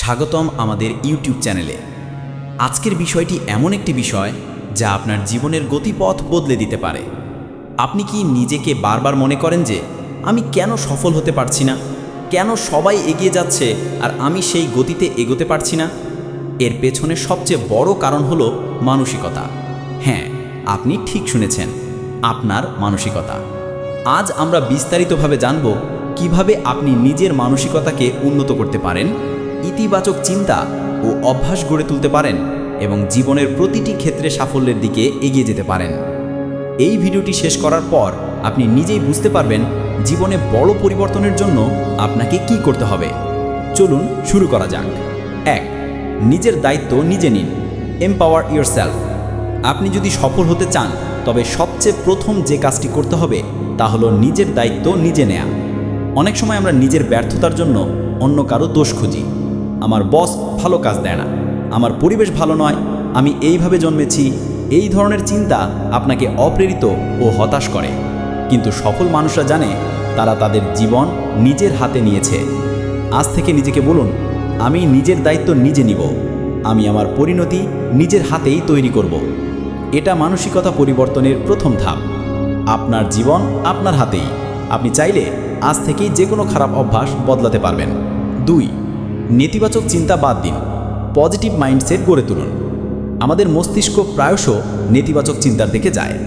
স্বাগতম আমাদের ইউটিউব চ্যানেলে। আজকের বিষয়টি এমন একটি বিষয় যা আপনার জীবনের গতিপথ বদলে দিতে পারে। আপনি কি নিজেকে বারবার মনে করেন যে, আমি কেন সফল হতে পারছি না? কেন সবাই এগিয়ে যাচ্ছে আর আমি সেই গতিতে এগোতে পারছি না? এর পেছনে সবচেয়ে বড় কারণ হলো মানসিকতা। হ্যাঁ আপনি ঠিক শুনেছেন, আপনার মানসিকতা। আজ আমরা বিস্তারিতভাবে জানব কীভাবে আপনি নিজের মানসিকতাকে উন্নত করতে পারেন ইতিবাচক চিন্তা ও অভ্যাস গড়ে তুলতে পারেন এবং জীবনের প্রতিটি ক্ষেত্রে সাফল্যের দিকে এগিয়ে যেতে পারেন। এই ভিডিওটি শেষ করার পর আপনি নিজেই বুঝতে পারবেন জীবনে বড় পরিবর্তনের জন্য আপনাকে কি করতে হবে। চলুন শুরু করা যাক। এক, নিজের দায়িত্ব নিজে নিন। এম্পাওয়ার ইয়োরসেলফ আপনি যদি সফল হতে চান, তবে সবচেয়ে প্রথম যে কাজটি করতে হবে তা হলো নিজের দায়িত্ব নিজে নেয়া। অনেক সময় আমরা নিজের ব্যর্থতার জন্য অন্য কারও দোষ খুঁজি। আমার বস ভালো কাজ দেয় না। আমার পরিবেশ ভালো নয়। আমি এইভাবে জন্মেছি। এই ধরনের চিন্তা আপনাকে অপ্রেরিত ও হতাশ করে। কিন্তু সফল মানুষরা জানে, তারা তাদের জীবন নিজের হাতে নিয়েছে। আজ থেকে নিজেকে বলুন, আমি নিজের দায়িত্ব নিজে নিব। আমি আমার পরিণতি নিজের হাতেই তৈরি করব। এটা মানসিকতা পরিবর্তনের প্রথম ধাপ। আপনার জীবন আপনার হাতেই। আপনি চাইলে আজ থেকেই যে কোনো খারাপ অভ্যাস বদলাতে পারবেন। দুই নেতিবাচক চিন্তা বাদ দিন। পজিটিভ মাইন্ডসেট গড়ে তুলুন। আমাদের মস্তিষ্ক প্রায়শ নেতিবাচক চিন্তার দিকে যায়।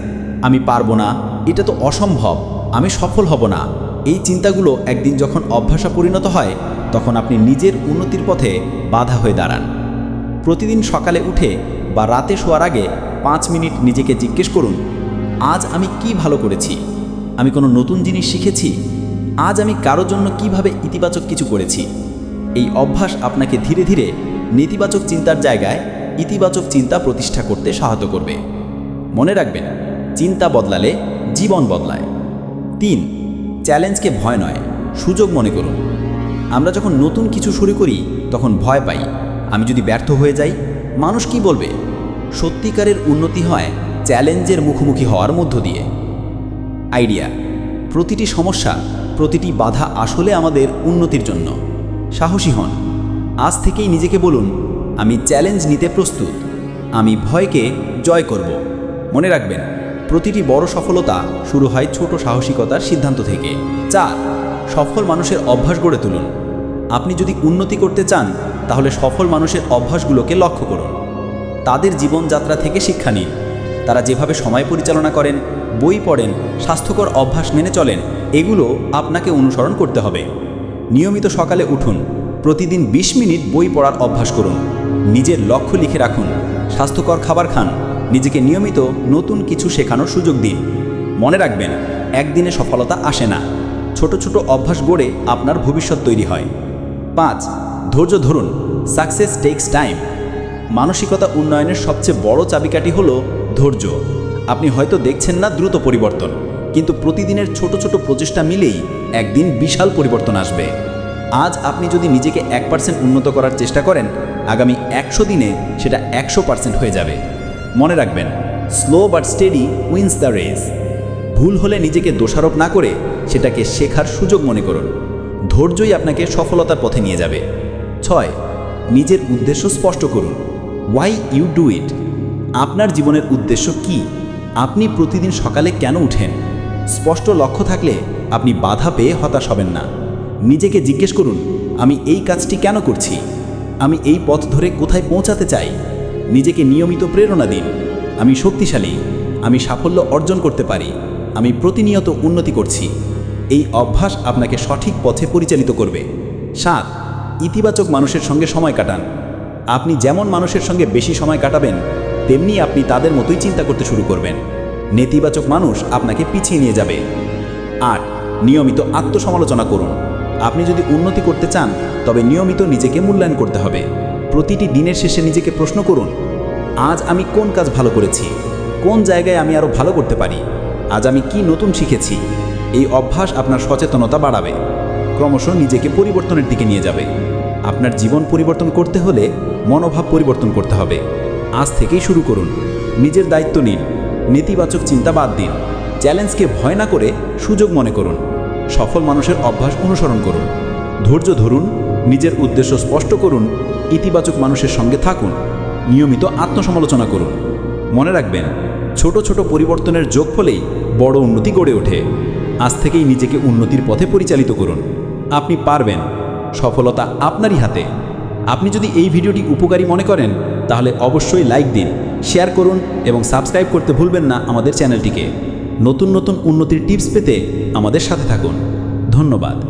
আমি পারব না, এটা তো অসম্ভব, আমি সফল হব না। এই চিন্তাগুলো একদিন যখন অভ্যাসা পরিণত হয়, তখন আপনি নিজের উন্নতির পথে বাধা হয়ে দাঁড়ান। প্রতিদিন সকালে উঠে বা রাতে শোয়ার আগে পাঁচ মিনিট নিজেকে জিজ্ঞেস করুন, আজ আমি কি ভালো করেছি? আমি কোনো নতুন জিনিস শিখেছি? আজ আমি কারোর জন্য কীভাবে ইতিবাচক কিছু করেছি? এই অভ্যাস আপনাকে ধীরে ধীরে নেতিবাচক চিন্তার জায়গায় ইতিবাচক চিন্তা প্রতিষ্ঠা করতে সহায়তা করবে। মনে রাখবেন, চিন্তা বদলালে জীবন বদলায়। তিন, চ্যালেঞ্জকে ভয় নয়, সুযোগ মনে করুন। আমরা যখন নতুন কিছু শুরু করি, তখন ভয় পাই। আমি যদি ব্যর্থ হয়ে যাই, মানুষ কি বলবে? সত্যিকারের উন্নতি হয় চ্যালেঞ্জের মুখোমুখি হওয়ার মধ্য দিয়ে। আইডিয়া, প্রতিটি সমস্যা, প্রতিটি বাধা আসলে আমাদের উন্নতির জন্য। সাহসী হন। আজ থেকেই নিজেকে বলুন, আমি চ্যালেঞ্জ নিতে প্রস্তুত। আমি ভয়কে জয় করব। মনে রাখবেন, প্রতিটি বড় সফলতা শুরু হয় ছোট সাহসিকতার সিদ্ধান্ত থেকে। চার, সফল মানুষের অভ্যাস গড়ে তুলুন। আপনি যদি উন্নতি করতে চান, তাহলে সফল মানুষের অভ্যাসগুলোকে লক্ষ্য করুন। তাদের জীবনযাত্রা থেকে শিক্ষা নিন। তারা যেভাবে সময় পরিচালনা করেন, বই পড়েন, স্বাস্থ্যকর অভ্যাস মেনে চলেন, এগুলো আপনাকে অনুসরণ করতে হবে। নিয়মিত সকালে উঠুন, প্রতিদিন ২০ মিনিট বই পড়ার অভ্যাস করুন, নিজের লক্ষ্য লিখে রাখুন, স্বাস্থ্যকর খাবার খান, নিজেকে নিয়মিত নতুন কিছু শেখানোর সুযোগ দিন। মনে রাখবেন, একদিনে সফলতা আসে না। ছোট ছোট অভ্যাস গড়ে আপনার ভবিষ্যৎ তৈরি হয়। পাঁচ, ধৈর্য ধরুন, সাকসেস টেক্স টাইম। মানসিকতা উন্নয়নের সবচেয়ে বড় চাবিকাঠি হল ধৈর্য। আপনি হয়তো দেখছেন না দ্রুত পরিবর্তন, কিন্তু প্রতিদিনের ছোট ছোট প্রচেষ্টা মিলেই একদিন বিশাল পরিবর্তন আসবে। আজ আপনি যদি নিজেকে এক পার্সেন্ট উন্নত করার চেষ্টা করেন, আগামী একশো দিনে সেটা একশো পার্সেন্ট হয়ে যাবে। মনে রাখবেন slow but steady wins the race ভুল হলে নিজেকে দোষারোপ না করে সেটাকে শেখার সুযোগ মনে করুন। ধৈর্যই আপনাকে সফলতার পথে নিয়ে যাবে। ছয়, নিজের উদ্দেশ্য স্পষ্ট করুন। ওয়াই ইউ ডু ইট আপনার জীবনের উদ্দেশ্য কি? আপনি প্রতিদিন সকালে কেন উঠেন? স্পষ্ট লক্ষ্য থাকলে আপনি বাধা পেয়ে হতাশ হবেন না। নিজেকে জিজ্ঞেস করুন, আমি এই কাজটি কেন করছি? আমি এই পথ ধরে কোথায় পৌঁছাতে চাই? নিজেকে নিয়মিত প্রেরণা দিন। আমি শক্তিশালী, আমি সাফল্য অর্জন করতে পারি। আমি প্রতিনিয়ত উন্নতি করছি। এই অভ্যাস আপনাকে সঠিক পথে পরিচালিত করবে। সাত, ইতিবাচক মানুষের সঙ্গে সময় কাটান। আপনি যেমন মানুষের সঙ্গে বেশি সময় কাটাবেন, তেমনি আপনি তাদের মতোই চিন্তা করতে শুরু করবেন। নেতিবাচক মানুষ আপনাকে পিছিয়ে নিয়ে যাবে। আট নিয়মিত আত্মসমালোচনা করুন। আপনি যদি উন্নতি করতে চান, তবে নিয়মিত নিজেকে মূল্যায়ন করতে হবে। প্রতিটি দিনের শেষে নিজেকে প্রশ্ন করুন, আজ আমি কোন কাজ ভালো করেছি? কোন জায়গায় আমি আরও ভালো করতে পারি? আজ আমি কি নতুন শিখেছি? এই অভ্যাস আপনার সচেতনতা বাড়াবে। ক্রমশ নিজেকে পরিবর্তনের দিকে নিয়ে যাবে। আপনার জীবন পরিবর্তন করতে হলে মনোভাব পরিবর্তন করতে হবে। আজ থেকেই শুরু করুন। নিজের দায়িত্ব নিন। নেতিবাচক চিন্তা বাদ দিন। চ্যালেঞ্জকে ভয় না করে সুযোগ মনে করুন। সফল মানুষের অভ্যাস অনুসরণ করুন। ধৈর্য ধরুন, নিজের উদ্দেশ্য স্পষ্ট করুন, ইতিবাচক মানুষের সঙ্গে থাকুন, নিয়মিত আত্মসমালোচনা করুন। মনে রাখবেন, ছোট ছোট পরিবর্তনের যোগ ফলেই বড় উন্নতি গড়ে ওঠে। আজ থেকেই নিজেকে উন্নতির পথে পরিচালিত করুন। আপনি পারবেন, সফলতা আপনারই হাতে। আপনি যদি এই ভিডিওটি উপকারী মনে করেন, তাহলে অবশ্যই লাইক দিন, শেয়ার করুন এবং সাবস্ক্রাইব করতে ভুলবেন না আমাদের চ্যানেলটিকে। নতুন নতুন উন্নতির টিপস পেতে আমাদের সাথে থাকুন। ধন্যবাদ।